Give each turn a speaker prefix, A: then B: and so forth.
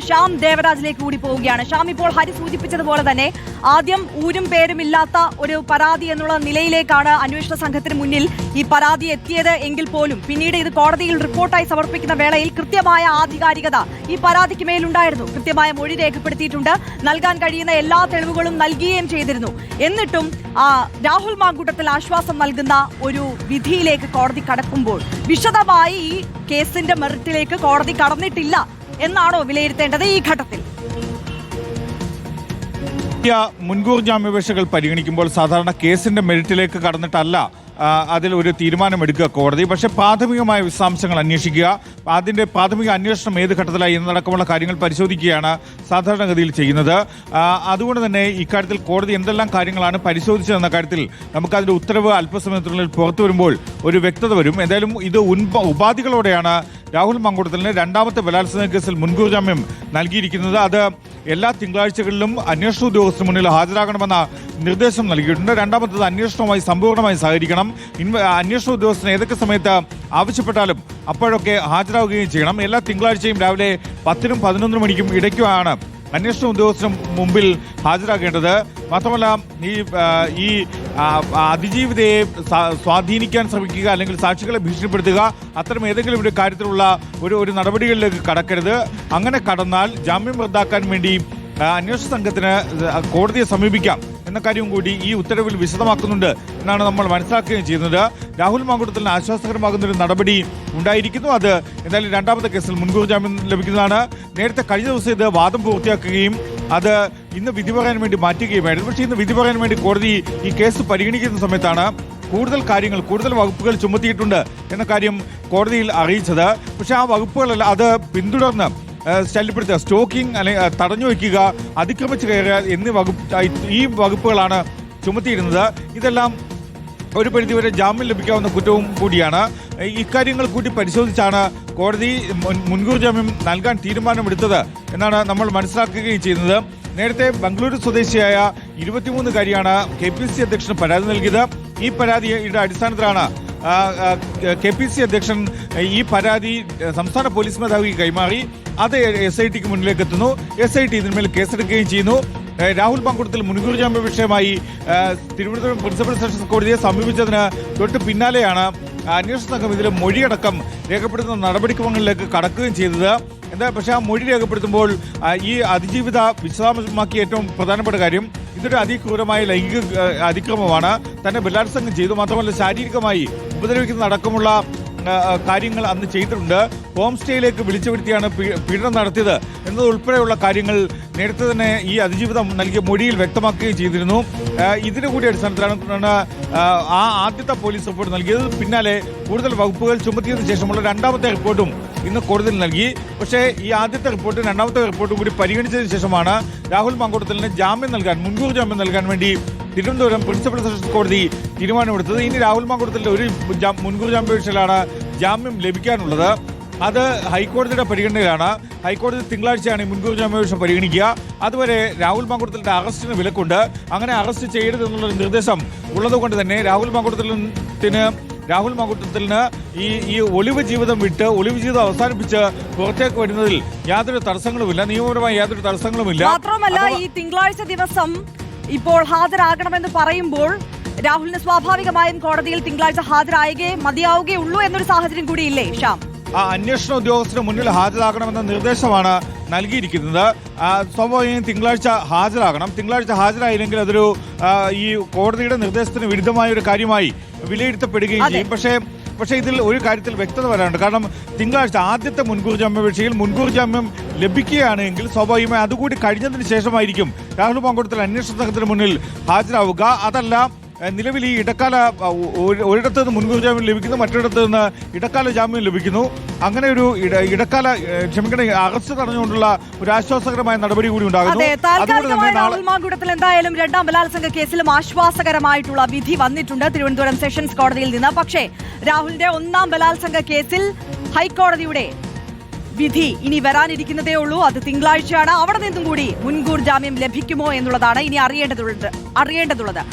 A: ശ്യാം ദേവരാജിലേക്ക് കൂടി പോവുകയാണ്. ശ്യാം ഇപ്പോൾ ഹരി സൂചിപ്പിച്ചതുപോലെ തന്നെ ആദ്യം ഊരും പേരും ഇല്ലാത്ത ഒരു പരാതി എന്നുള്ള നിലയിലേക്കാണ് അന്വേഷണ സംഘത്തിന് മുന്നിൽ ഈ പരാതി എത്തിയത് എങ്കിൽ പോലും. പിന്നീട് ഇത് കോടതിയിൽ റിപ്പോർട്ടായി സമർപ്പിക്കുന്ന വേളയിൽ കൃത്യമായ ആധികാരികത ഈ പരാതിക്ക് മേലുണ്ടായിരുന്നു. കൃത്യമായ മൊഴി രേഖപ്പെടുത്തിയിട്ടുണ്ട്. നൽകാൻ കഴിയുന്ന എല്ലാ തെളിവുകളും നൽകുകയും ചെയ്തിരുന്നു. എന്നിട്ടും ആ, രാഹുൽ മാങ്കൂട്ടത്തിൽ ആശ്വാസം നൽകുന്ന ഒരു വിധിയിലേക്ക് കോടതി കടക്കുമ്പോൾ വിശദമായി ഈ കേസിന്റെ മെറിറ്റിലേക്ക് കോടതി കടന്നിട്ടില്ല. എന്നാണോ വിലയിരുത്തേണ്ടത് ഈ ഘട്ടത്തിൽ?
B: മുൻകൂർ ജാമ്യാപേക്ഷകൾ പരിഗണിക്കുമ്പോൾ സാധാരണ കേസിന്റെ മെറിറ്റിലേക്ക് കടന്നിട്ടല്ല അതിൽ ഒരു തീരുമാനമെടുക്കുക കോടതി. പക്ഷേ പ്രാഥമികമായ വിശദാംശങ്ങൾ അന്വേഷിക്കുക. അതിന്റെ പ്രാഥമിക അന്വേഷണം ഏത് ഘട്ടത്തിലായി എന്നടക്കമുള്ള കാര്യങ്ങൾ പരിശോധിക്കുകയാണ് സാധാരണഗതിയിൽ ചെയ്യുന്നത്. അതുകൊണ്ട് തന്നെ ഇക്കാര്യത്തിൽ കോടതി എന്തെല്ലാം കാര്യങ്ങളാണ് പരിശോധിച്ചതെന്ന കാര്യത്തിൽ നമുക്കതിന്റെ ഉത്തരവ് അല്പസമയത്തിനുള്ളിൽ പുറത്തു വരുമ്പോൾ ഒരു വ്യക്തത വരും. എന്തായാലും ഇത് ഉപാധികളോടെയാണ് രാഹുൽ മങ്കുടത്തിന് രണ്ടാമത്തെ ബലാത്സംഗ കേസിൽ മുൻകൂർ ജാമ്യം നൽകിയിരിക്കുന്നത്. അത് എല്ലാ തിങ്കളാഴ്ചകളിലും അന്വേഷണ ഉദ്യോഗസ്ഥന് മുന്നിൽ ഹാജരാകണമെന്ന നിർദ്ദേശം നൽകിയിട്ടുണ്ട്. രണ്ടാമത്തത് അന്വേഷണവുമായി സമ്പൂർണമായി സഹകരിക്കണം. അന്വേഷണ ഉദ്യോഗസ്ഥന് ഏതൊക്കെ സമയത്ത് ആവശ്യപ്പെട്ടാലും അപ്പോഴൊക്കെ ഹാജരാകുകയും ചെയ്യണം. എല്ലാ തിങ്കളാഴ്ചയും രാവിലെ പത്തിനും പതിനൊന്നിനും മണിക്കും ഇടയ്ക്കുമാണ് അന്വേഷണ ഉദ്യോഗസ്ഥന് മുമ്പിൽ ഹാജരാകേണ്ടത്. മാത്രമല്ല ഈ ഈ അതിജീവിതയെ സ്വാ- സ്വാധീനിക്കാൻ ശ്രമിക്കുക അല്ലെങ്കിൽ സാക്ഷികളെ ഭീഷണിപ്പെടുത്തുക അത്തരം ഏതെങ്കിലും ഒരു കാര്യത്തിലുള്ള ഒരു ഒരു നടപടികളിലേക്ക് കടക്കരുത്. അങ്ങനെ കടന്നാൽ ജാമ്യം റദ്ദാക്കാൻ വേണ്ടി അന്വേഷണ സംഘത്തിന് കോടതിയെ സമീപിക്കാം എന്ന കാര്യവും കൂടി ഈ ഉത്തരവിൽ വിശദമാക്കുന്നുണ്ട് എന്നാണ് നമ്മൾ മനസ്സിലാക്കുകയും ചെയ്യുന്നത്. രാഹുൽ മാങ്കുടത്തിന് ആശ്വാസകരമാകുന്ന ഒരു നടപടി ഉണ്ടായിരിക്കുന്നു. അത് എന്തായാലും രണ്ടാമത്തെ കേസിൽ മുൻകൂർ ജാമ്യം ലഭിക്കുന്നതാണ്. നേരത്തെ കഴിഞ്ഞ ദിവസം ഇത് വാദം പൂർത്തിയാക്കുകയും അത് ഇന്ന് വിധി പറയാൻ വേണ്ടി മാറ്റുകയുമായിരുന്നു. പക്ഷേ ഇന്ന് വിധി പറയാൻ വേണ്ടി കോടതി ഈ കേസ് പരിഗണിക്കുന്ന സമയത്താണ് കൂടുതൽ കാര്യങ്ങൾ കൂടുതൽ വകുപ്പുകൾ ചുമത്തിയിട്ടുണ്ട് എന്ന കാര്യം കോടതിയിൽ അറിയിച്ചത്. പക്ഷേ ആ വകുപ്പുകളല്ല അത് പിന്തുടർന്ന് ശല്യപ്പെടുത്തുക സ്റ്റോക്കിംഗ് അല്ലെങ്കിൽ തടഞ്ഞു വയ്ക്കുക അതിക്രമിച്ച് കയറുക എന്നീ വകുപ്പ് ഈ വകുപ്പുകളാണ് ചുമത്തിയിരുന്നത്. ഇതെല്ലാം ഒരു പരിധിവരെ ജാമ്യം ലഭിക്കാവുന്ന കുറ്റവും കൂടിയാണ്. ഇക്കാര്യങ്ങൾ കൂടി പരിശോധിച്ചാണ് കോടതി മുൻകൂർ ജാമ്യം നൽകാൻ തീരുമാനമെടുത്തത് എന്നാണ് നമ്മൾ മനസ്സിലാക്കുകയും ചെയ്യുന്നത്. നേരത്തെ ബംഗളൂരു സ്വദേശിയായ ഇരുപത്തിമൂന്നുകാരിയാണ് കെ പി സി അധ്യക്ഷന് പരാതി നൽകിയത്. ഈ പരാതിയുടെ അടിസ്ഥാനത്തിലാണ് കെ പി സി അധ്യക്ഷൻ ഈ പരാതി സംസ്ഥാന പോലീസ് മേധാവിക്ക് കൈമാറി. അത് എസ് ഐ ടിക്ക് മുന്നിലേക്ക് എത്തുന്നു എസ് ഐ ടി ഇതിന്മേൽ കേസെടുക്കുകയും ചെയ്യുന്നു. രാഹുൽ പങ്കുടത്തിൽ മുൻകൂർ ജാമ്യ വിഷയമായി തിരുവനന്തപുരം പ്രിൻസിപ്പൽ സെഷൻസ് കോടതിയെ സമീപിച്ചതിന് തൊട്ട് പിന്നാലെയാണ് അന്വേഷണ സംഘം ഇതിൽ മൊഴിയടക്കം രേഖപ്പെടുത്തുന്ന നടപടിക്രമങ്ങളിലേക്ക് കടക്കുകയും ചെയ്തത്. എന്താ പക്ഷേ ആ മൊഴി രേഖപ്പെടുത്തുമ്പോൾ ഈ അതിജീവിത വിശദാംശമാക്കിയ ഏറ്റവും പ്രധാനപ്പെട്ട കാര്യം ഇതൊരു അതിക്രൂരമായ ലൈംഗിക അതിക്രമമാണ്. തന്നെ ബലാത്സംഗം ചെയ്തു മാത്രമല്ല ശാരീരികമായി ഉപദ്രവിക്കുന്ന അടക്കമുള്ള ആ, ആ, കാര്യങ്ങൾ അന്ന് ചെയ്തിട്ടുണ്ട്. ഹോം സ്റ്റേയിലേക്ക് വിളിച്ചു വരുത്തിയാണ് പീഡനം നടത്തിയത്. എന്നതുൾപ്പെടെയുള്ള കാര്യങ്ങൾ നേരത്തെ തന്നെ ഈ അതിജീവിതം നൽകിയ മൊഴിയിൽ വ്യക്തമാക്കുകയും ചെയ്തിരുന്നു. ഇതിനു കൂടി അടിസ്ഥാനത്തിലാണ് ആ, ആദ്യത്തെ പോലീസ് റിപ്പോർട്ട് നൽകിയത്. പിന്നാലെ കൂടുതൽ വകുപ്പുകൾ ചുമത്തിയതിനു ശേഷമുള്ള രണ്ടാമത്തെ റിപ്പോർട്ടും ഇന്ന് കോടതിയിൽ നൽകി. പക്ഷേ ഈ ആദ്യത്തെ റിപ്പോർട്ടും രണ്ടാമത്തെ റിപ്പോർട്ടും കൂടി പരിഗണിച്ചതിന് ശേഷമാണ് രാഹുൽ മാങ്കോട്ടത്തിന് ജാമ്യം നൽകാൻ മുൻകൂർ ജാമ്യം നൽകാൻ വേണ്ടി തിരുവനന്തപുരം പ്രിൻസിപ്പൽ സെഷൻസ് കോടതി തീരുമാനമെടുത്തത്. ഇനി രാഹുൽ മാങ്കുടത്തിന്റെ ഒരു മുൻകൂർ ജാമ്യാപേക്ഷയിലാണ് ജാമ്യം ലഭിക്കാനുള്ളത്. അത് ഹൈക്കോടതിയുടെ പരിഗണനയിലാണ്. ഹൈക്കോടതി തിങ്കളാഴ്ചയാണ് ഈ മുൻകൂർ ജാമ്യാപേക്ഷ പരിഗണിക്കുക. അതുവരെ രാഹുൽ മാങ്കുടത്തിന്റെ അറസ്റ്റിന് വിലക്കുണ്ട്. അങ്ങനെ അറസ്റ്റ് ചെയ്യരുതെന്നുള്ള നിർദ്ദേശം ഉള്ളതുകൊണ്ട് തന്നെ രാഹുൽ മാങ്കുടത്തിന് രാഹുൽ മാങ്കുട്ടത്തിന് ഈ ഈ ഒളിവ് ജീവിതം വിട്ട് ഒളിവ് ജീവിതം അവസാനിപ്പിച്ച് പുറത്തേക്ക് വരുന്നതിൽ യാതൊരു തടസ്സങ്ങളുമില്ല. നിയമപരമായി യാതൊരു തടസ്സങ്ങളുമില്ല.
A: മാത്രമല്ല ഈ തിങ്കളാഴ്ച ദിവസം ഇപ്പോൾ ഹാജരാകണമെന്ന് പറയുമ്പോൾ രാഹുലിന് സ്വാഭാവികമായും കോടതിയിൽ തിങ്കളാഴ്ച ഹാജരായകേ മതിയാവുകയുള്ളൂ എന്നൊരു സാഹചര്യം കൂടിയില്ലേ ഷാം
B: ആ അന്വേഷണ ഉദ്യോഗസ്ഥന് മുന്നിൽ ഹാജരാകണമെന്ന നിർദ്ദേശമാണ് നൽകിയിരിക്കുന്നത്. സ്വാഭാവികം തിങ്കളാഴ്ച ഹാജരാകണം. തിങ്കളാഴ്ച ഹാജരായില്ലെങ്കിൽ അതൊരു ഈ കോടതിയുടെ നിർദ്ദേശത്തിന് വിരുദ്ധമായ ഒരു കാര്യമായി വിലയിരുത്തപ്പെടുകയും ചെയ്യും. പക്ഷേ പക്ഷേ ഇതിൽ ഒരു കാര്യത്തിൽ വ്യക്തത വരാനുണ്ട്. കാരണം തിങ്കളാഴ്ച ആദ്യത്തെ മുൻകൂർ ജാമ്യാപേക്ഷയിൽ മുൻകൂർ ജാമ്യം ലഭിക്കുകയാണെങ്കിൽ സ്വാഭാവികമായി അതുകൂടി കഴിഞ്ഞതിന് ശേഷമായിരിക്കും രാഹുൽ പങ്കുടത്തിൽ അന്വേഷണ സംഘത്തിന് മുന്നിൽ ഹാജരാവുക. അതല്ല നിലവിൽ ഈ ഇടക്കാല ഒരിടത്ത് നിന്ന് മുൻകൂർ ജാമ്യം ലഭിക്കുന്നു മറ്റൊരിടത്ത് നിന്ന് ഇടക്കാല ജാമ്യം ലഭിക്കുന്നു. അങ്ങനെ ഒരു ഇടക്കാല ക്ഷമിക്കണ അറസ്റ്റ് തടഞ്ഞുകൊണ്ടുള്ള ഒരു ആശ്വാസകരമായ നടപടി കൂടി ഉണ്ടാകുന്നു.
A: എന്തായാലും രണ്ടാം ബലാത്സംഗ കേസിലും ആശ്വാസകരമായിട്ടുള്ള വിധി വന്നിട്ടുണ്ട് തിരുവനന്തപുരം സെഷൻസ് കോടതിയിൽ നിന്ന്. പക്ഷേ രാഹുലിന്റെ ഒന്നാം ബലാത്സംഗ കേസിൽ ഹൈക്കോടതിയുടെ വിധി ഇനി വരാനിരിക്കുന്നതേ ഉള്ളൂ. അത് തിങ്കളാഴ്ചയാണ്. അവിടെ നിന്നും കൂടി മുൻകൂർ ജാമ്യം ലഭിക്കുമോ എന്നുള്ളതാണ് ഇനി അറിയേണ്ടതുള്ളത് അറിയേണ്ടതുള്ളത്.